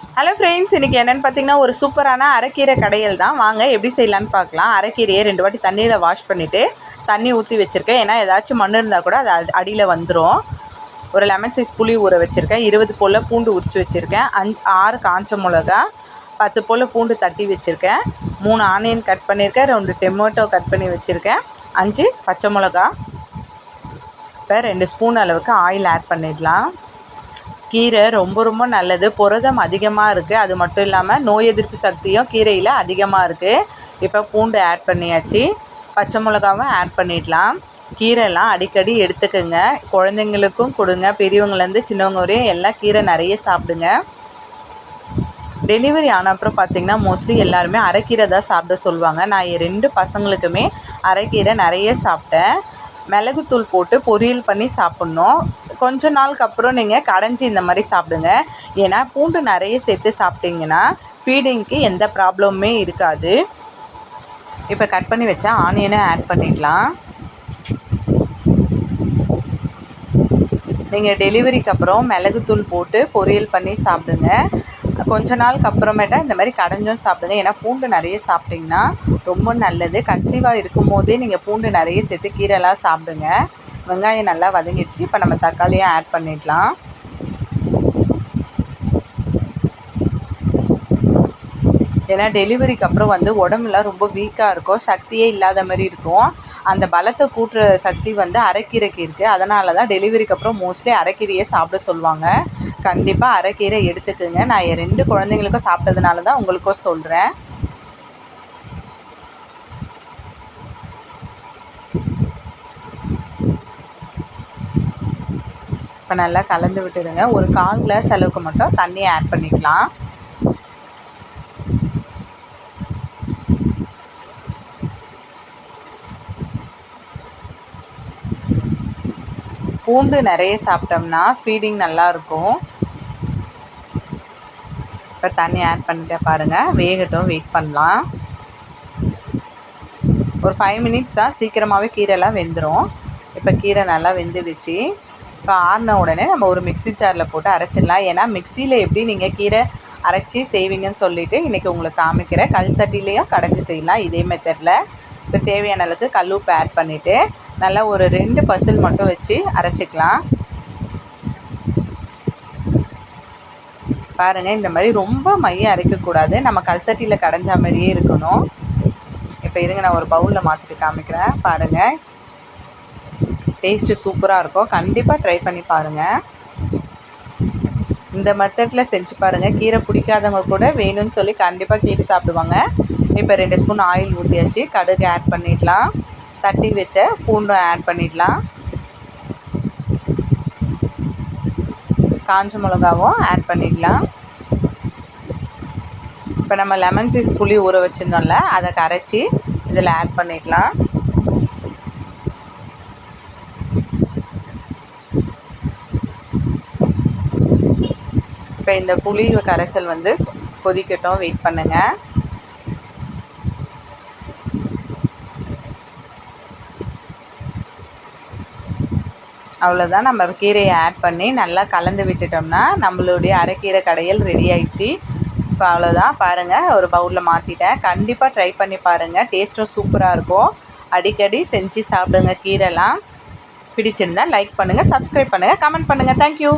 Hello friends இன்றைக்கி என்னென்னு பார்த்தீங்கன்னா ஒரு சூப்பரான அரைக்கீரை கடையில் தான். வாங்க எப்படி செய்யலான்னு பார்க்கலாம். அரைக்கீரையை ரெண்டு வாட்டி தண்ணியில் வாஷ் பண்ணிவிட்டு தண்ணி ஊற்றி வச்சுருக்கேன். ஏன்னா ஏதாச்சும் மண் இருந்தால் கூட அது அடியில் வந்துடும் ஒரு லெமன் சைஸ் புளி ஊற வச்சுருக்கேன். இருபது போல் பூண்டு உரித்து வச்சுருக்கேன். அஞ்சு ஆறு காஞ்ச மிளகா பத்து போல் பூண்டு தட்டி வச்சுருக்கேன். மூணு ஆனியன் கட் பண்ணியிருக்கேன் ரெண்டு டொமேட்டோ கட் பண்ணி வச்சுருக்கேன். அஞ்சு பச்சை மிளகா. இப்போ ரெண்டு ஸ்பூன் அளவுக்கு ஆயில் ஆட் பண்ணிடலாம். கீரை ரொம்ப ரொம்ப நல்லது. புரதம் அதிகமாக இருக்குது அது மட்டும் இல்லாமல் நோய் எதிர்ப்பு சக்தியும் கீரையில் அதிகமாக இருக்குது இப்போ பூண்டு ஆட் பண்ணியாச்சு. பச்சை மிளகாவும் ஆட் பண்ணிடலாம். கீரைலாம் அடிக்கடி எடுத்துக்கோங்க. குழந்தைங்களுக்கும் கொடுங்க. பெரியவங்கலேருந்து சின்னவங்க வரையும் எல்லாம் கீரை நிறைய சாப்பிடுங்க. டெலிவரி ஆன அப்புறம் பார்த்திங்கன்னா மோஸ்ட்லி எல்லாருமே அரைக்கீரை தான் சாப்பிட சொல்லுவாங்க. நான் ரெண்டு பசங்களுக்குமே அரைக்கீரை நிறைய சாப்பிட்டேன். மிளகுத்தூள் போட்டு பொரியல் பண்ணி சாப்பிட்ணும். கொஞ்ச நாளுக்கு அப்புறம் நீங்கள் கடைஞ்சி இந்த மாதிரி சாப்பிடுங்க. ஏன்னா பூண்டு நிறைய சேர்த்து சாப்பிட்டிங்கன்னா ஃபீடிங்க்கு எந்த ப்ராப்ளமுமே இருக்காது. இப்போ கட் பண்ணி வச்சா ஆனியனை ஆட் பண்ணிக்கலாம். நீங்கள் டெலிவரிக்கு அப்புறம் மிளகுத்தூள் போட்டு பொரியல் பண்ணி சாப்பிடுங்க. கொஞ்ச நாளுக்கு அப்புறமேட்டா இந்த மாதிரி கடைஞ்சும் சாப்பிடுங்க. ஏன்னா பூண்டு நிறைய சாப்பிட்டிங்கன்னா ரொம்ப நல்லது. கன்சீவாக இருக்கும் போதே நீங்கள் பூண்டு நிறைய சேர்த்து கீரைலாம் சாப்பிடுங்க. வெங்காயம் நல்லா வதங்கிடுச்சு. இப்போ நம்ம தக்காளியும் ஆட் பண்ணிடலாம். ஏன்னா டெலிவரிக்கு அப்புறம் வந்து உடம்புலாம் ரொம்ப வீக்காக இருக்கும். சக்தியே இல்லாத மாதிரி இருக்கும். அந்த பலத்தை கூட்டுற சக்தி வந்து அரைக்கீரைக்கு இருக்குது அதனால தான் டெலிவரிக்கு அப்புறம் மோஸ்ட்லி அரைக்கீரையே சாப்பிட சொல்லுவாங்க. கண்டிப்பாக அரைக்கீரை எடுத்துக்கோங்க. நான் என் ரெண்டு குழந்தைங்களுக்கும் சாப்பிட்டதுனால தான் உங்களுக்கும் சொல்கிறேன் இப்போ நல்லா கலந்து விட்டுடுங்க. ஒரு கால் கிளாஸ் அளவுக்கு மட்டும் தண்ணியை ஆட் பண்ணிக்கலாம். பூண்டு நிறைய சாப்பிட்டோம்னா ஃபீடிங் நல்லாயிருக்கும். இப்போ தண்ணி ஆட் பண்ணிட்டே பாருங்கள் வேகட்டும் வெயிட் பண்ணலாம். ஒரு ஃபைவ் மினிட்ஸ் தான் சீக்கிரமாகவே கீரைலாம் வெந்துடும் இப்போ கீரை நல்லா வெந்துடுச்சு. இப்போ ஆறின உடனே நம்ம ஒரு மிக்ஸி ஜாரில் போட்டு அரைச்சிடலாம். ஏன்னா மிக்சியில் எப்படி நீங்கள் கீரை அரைச்சி செய்வீங்கன்னு சொல்லிவிட்டு இன்றைக்கி உங்களுக்கு காமிக்கிறேன். கல் சட்டிலையும் கடைஞ்சி செய்யலாம் இதே மெத்தடில் இப்போ தேவையான அளவுக்கு கல் உப்பு ஆட் பண்ணிவிட்டு நல்லா ஒரு ரெண்டு பசில் மட்டும் வச்சு அரைச்சிக்கலாம். பாருங்கள் இந்த மாதிரி ரொம்ப மையம் அரைக்கக்கூடாது. நம்ம கல்சட்டியில் கடைஞ்ச கடைஞ்சா மாதிரியே இருக்கணும். இப்போ இருங்க நான் ஒரு பவுலில் மாற்றிட்டு காமிக்கிறேன். பாருங்கள் டேஸ்ட்டு சூப்பராக இருக்கும். கண்டிப்பாக ட்ரை பண்ணி பாருங்கள் இந்த மெத்தடில் செஞ்சு பாருங்கள் கீரை பிடிக்காதவங்க கூட வேணும்னு சொல்லி கண்டிப்பாக கீரை சாப்பிடுவாங்க. இப்போ ரெண்டு ஸ்பூன் ஆயில் ஊற்றியாச்சு கடுகு ஆட் பண்ணிடலாம். தட்டி வச்ச பூண்டும் ஆட் பண்ணிடலாம். காஞ்ச மிளகாவும் ஆட் பண்ணிடலாம். இப்போ நம்ம லெமன் சீஸ் புளி ஊற வச்சுருந்தோம்ல அதை கரைச்சி இதில் ஆட் பண்ணிடலாம். இப்போ இந்த புளி கரைசல் வந்து கொதிக்கட்டும். வெயிட் பண்ணுங்கள் அவ்வளோதான் நம்ம கீரையை ஆட் பண்ணி நல்லா கலந்து விட்டுட்டோம்னா நம்மளுடைய அரைக்கீரை கடையில் ரெடி ஆயிடுச்சு. இப்போ அவ்வளோதான் பாருங்கள் ஒரு பவுலில் மாற்றிட்டேன் கண்டிப்பாக ட்ரை பண்ணி பாருங்கள் டேஸ்ட்டும் சூப்பராக இருக்கும். அடிக்கடி செஞ்சு சாப்பிடுங்க கீரைலாம். பிடிச்சிருந்தால் லைக் பண்ணுங்கள் சப்ஸ்கிரைப் பண்ணுங்கள் கமெண்ட் பண்ணுங்கள் தேங்க்யூ